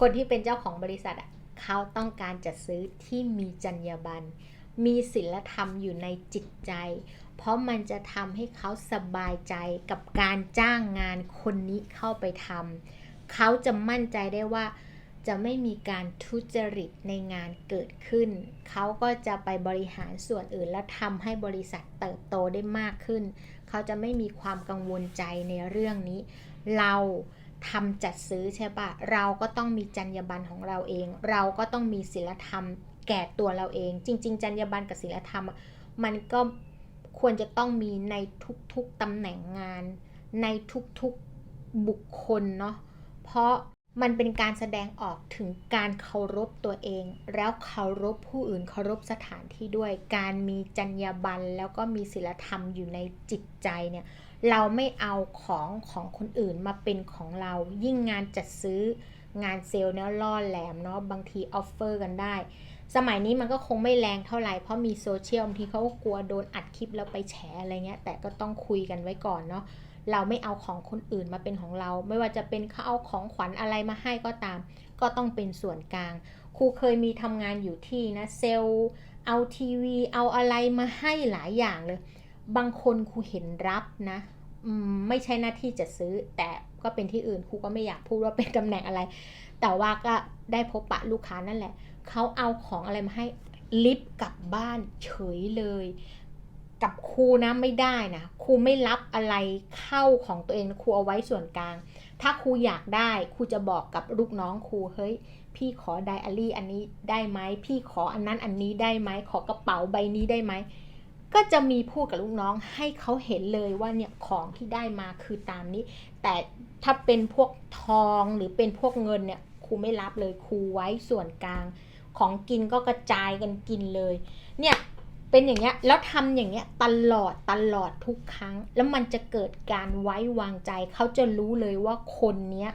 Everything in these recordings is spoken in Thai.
คนที่เป็นเจ้าของบริษัทอะเขาต้องการจะซื้อที่มีจรรยาบรรณมีศีลธรรมอยู่ในจิตใจ เพราะมันจะทำให้เขาสบายใจกับการจ้างงานคนนี้เข้าไปทำเขาจะมั่นใจได้ว่าจะไม่มีการทุจริตในงานเกิดขึ้น เขาก็จะไปบริหารส่วนอื่น และทำให้บริษัทเติบโตได้มากขึ้น เขาจะไม่มีความกังวลใจในเรื่องนี้ เรา ทำจัดซื้อใช่ปะเราก็ต้องมีจรรยาบรรณของเราเอง เราก็ต้องมีศีลธรรมแก่ตัวเราเอง จริง ๆจรรยาบรรณกับศีลธรรม มันก็ควรจะต้องมีในทุกๆตำแหน่งงาน ในทุกๆบุคคลเนาะเพราะมันเป็นการแสดงออกถึงการเคารพตัวเอง แล้วเคารพผู้อื่นเคารพสถานที่ด้วย การมีจรรยาบรรณแล้วก็มีศีลธรรมอยู่ในจิตใจเนี่ย เราไม่เอาของของคนอื่นมาเป็นของเรา ยิ่งงานจัดซื้องานเซลล์เนี่ยล่อแหลมเนาะบางทีออฟเฟอร์กันได้ สมัยนี้มันก็คงไม่แรงเท่าไหร่ เพราะมีโซเชียลบางทีเขาก็กลัวโดนอัดคลิปแล้วไปแฉอะไรเงี้ย แต่ก็ต้องคุยกันไว้ก่อนเนาะเราไม่เอาของคนอื่นมาเป็นของเรา ไม่ว่าจะเป็นเขาเอาของขวัญอะไรมาให้ก็ตาม ก็ต้องเป็นส่วนกลาง ครูเคยมีทำงานอยู่ที่นะเซลล์เอาทีวี เอาอะไรมาให้หลายอย่างเลย บางคนครูเห็นรับนะไม่ใช่หน้าที่จะซื้อ แต่ก็เป็นที่อื่นครูก็ไม่อยากพูดว่าเป็นตำแหน่งอะไร แต่ว่าก็ได้พบปะลูกค้านั่นแหละ เขาเอาของอะไรมาให้ลิฟต์กลับบ้านเฉยเลย กับครูนะไม่ได้นะครูไม่รับอะไรเข้าของตัวเองนะครูเอาไว้ส่วนกลาง ถ้าครูอยากได้ครูจะบอกกับลูกน้องครูเฮ้ยพี่ขอไดอารี่อันนี้ได้ไหมพี่ขออันนั้นอันนี้ได้ไหมขอกระเป๋าใบนี้ได้ไหม ก็จะมีพูดกับลูกน้องให้เขาเห็นเลยว่าเนี่ยของที่ได้มาคือตามนี้ แต่ถ้าเป็นพวกทองหรือเป็นพวกเงินเนี่ยครูไม่รับเลยครูไว้ส่วนกลาง ของกินก็กระจายกันกินเลย เนี่ยเป็นอย่างเงี้ยแล้วทำอย่างเงี้ยตลอดตลอดทุกครั้ง แล้วมันจะเกิดการไว้วางใจเขาจะรู้เลยว่าคนเนี้ย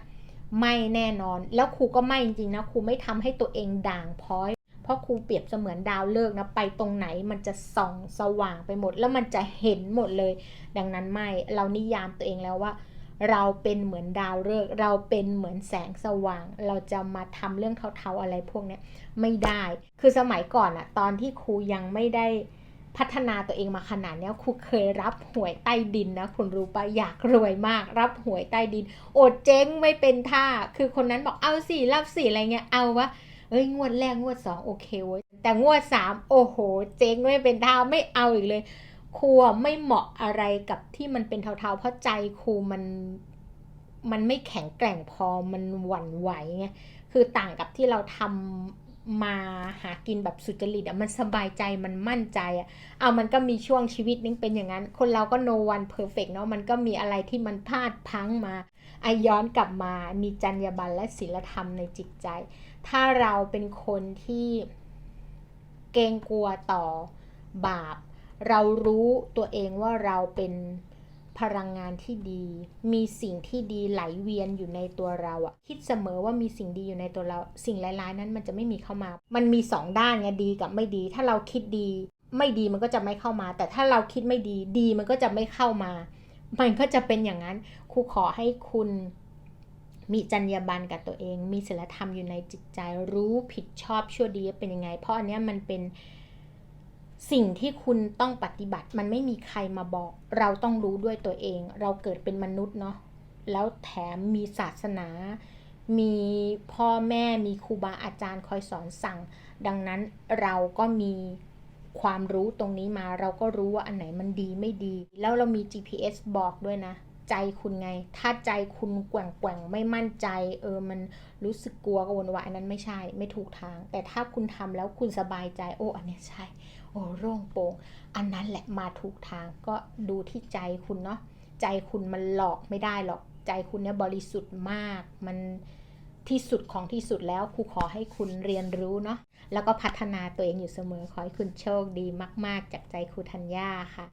ไม่แน่นอน แล้วครูก็ไม่จริงๆนะครูไม่ทำให้ตัวเองด่างพร้อย เพราะครูเปรียบเสมือนดาวฤกษ์นะไปตรงไหนมันจะส่องสว่างไปหมด แล้วมันจะเห็นหมดเลย ดังนั้นไม่เรานิยามตัวเองแล้วว่า เราเป็นเหมือนดาวฤกษ์เราเป็นเหมือนแสงสว่าง เราจะมาทำเรื่องเทาๆอะไรพวกนี้ไม่ได้ คือสมัยก่อนอะตอนที่ครูยังไม่ได้พัฒนาตัวเองมาขนาดนี้ครูเคยรับหวยใต้ดินนะคุณรู้ปะอยากรวยมาก รับหวยใต้ดิน โอดเจ๊งไม่เป็นท่า คือคนนั้นบอกเอาสิรับสิอะไรเงี้ยเอาวะ เอ้ยงวดแรกงวดสองโอเคเว้ยแต่งวดสามโอ้โห เจ๊งไม่เป็นท่าไม่เอาอีกเลย ครูไม่เหมาะอะไรกับที่มันเป็นเทาๆ เพราะใจครูมันมันไม่แข็งแกร่งพอมันหวั่นไหวไงคือต่างกับที่เราทำ มาหากินแบบสุจริตอะมันสบายใจมันมั่นใจอะเอามันก็มีช่วงชีวิตนึงเป็นอย่างนั้น คนเราก็ no one perfect เนาะมันก็มีอะไรที่มันพลาดพังมาอาย้อนกลับมามีจรรยาบรรณและศีลธรรมในจิตใจ ถ้าเราเป็นคนที่เกรงกลัวต่อบาป เรารู้ตัวเองว่าเราเป็น พลังงานที่ดี มีสิ่งที่ดีไหลเวียนอยู่ในตัวเราอะคิดเสมอว่ามีสิ่งดีอยู่ในตัวเรา สิ่งร้ายๆนั้นมันจะไม่มีเข้ามา มันมีสองด้านไงดีกับไม่ดี ถ้าเราคิดดี ไม่ดีมันก็จะไม่เข้ามา แต่ถ้าเราคิดไม่ดีดีมันก็จะไม่เข้ามา มันก็จะเป็นอย่างนั้นครูขอให้คุณมีจรรยาบรรณกับตัวเอง มีศีลธรรมอยู่ในจิตใจ รู้ผิดชอบชั่วดีเป็นยังไง เพราะอันนี้มันเป็น สิ่งที่คุณต้องปฏิบัติมันไม่มีใครมาบอก เราต้องรู้ด้วยตัวเอง เราเกิดเป็นมนุษย์เนาะแล้วแถมมีศาสนา มีพ่อแม่มีครูบาอาจารย์คอยสอนสั่ง ดังนั้นเราก็มีความรู้ตรงนี้มา เราก็รู้ว่าอันไหนมันดีไม่ดี แล้วเรามี GPS บอกด้วยนะ ใจคุณไง ถ้าใจคุณแกว่งแกว่งไม่มั่นใจ เออ มันรู้สึกกลัวกระวนวายอันนั้นไม่ใช่ ไม่ถูกทาง แต่ถ้าคุณทำแล้วคุณสบายใจ โอ้ อันเนี้ยใช่ โอ้ โร่งโปร่ง อันนั้นแหละมาถูกทาง ก็ดูที่ใจคุณเนาะ ใจคุณมันหลอกไม่ได้หรอก ใจคุณเนี่ยบริสุทธิ์มาก มันที่สุดของที่สุดแล้วครูขอให้คุณเรียนรู้เนาะ แล้วก็พัฒนาตัวเองอยู่เสมอ ขอให้คุณโชคดีมาก ๆ จากใจครูธัญญาค่ะ